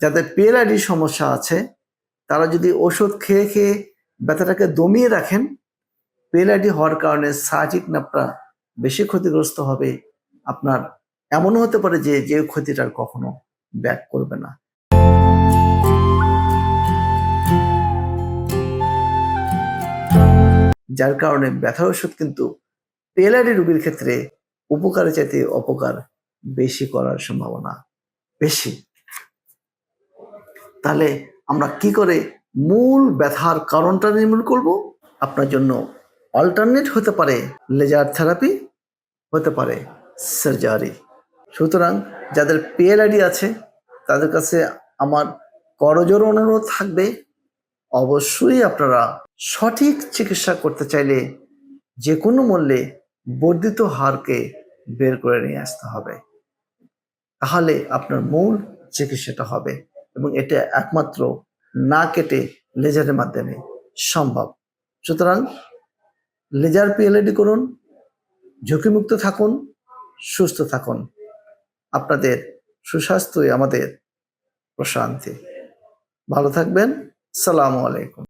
যাদের পিএলআইডি সমস্যা আছে, তারা যদি ওষুধ খেয়ে খেয়ে ব্যথাটাকে দমিয়ে রাখেন, পিএলআইডি হওয়ার কারণে সার্জিক নাপটা বেশি ক্ষতিগ্রস্ত হবে। আপনার এমনও হতে পারে যে যে ক্ষতিটার কখনো ব্যাক করবে না। যার কারণে ব্যথার ওষুধ কিন্তু পিএলআইডি রোগীর ক্ষেত্রে উপকারে চাইতে অপকার বেশি করার সম্ভাবনা বেশি। তাহলে আমরা কি করে মূল ব্যথার কারণটা নির্মূল করব? আপনার জন্য অল্টারনেট হতে পারে লেজার থেরাপি হতে পারে সার্জারি সুতরাং যাদের পিএলআইডি আছে, তাদের কাছে আমার করজোর অনুরোধ থাকবে, অবশ্যই আপনারা সঠিক চিকিৎসা করতে চাইলে যে কোনো মূল্যে বর্ধিত হারকে বের করে নিয়ে আসতে হবে। তাহলে আপনার মূল চিকিৎসাটা হবে। এবং এটা একমাত্র না কেটে লেজারের মাধ্যমে সম্ভব। সুতরাং লেজার পিএলএডি করুন, ঝুঁকিমুক্ত থাকুন, সুস্থ থাকুন। আপনাদের সুস্বাস্থ্যই আমাদের প্রশান্তি। ভালো থাকবেন, সালামু আলাইকুম।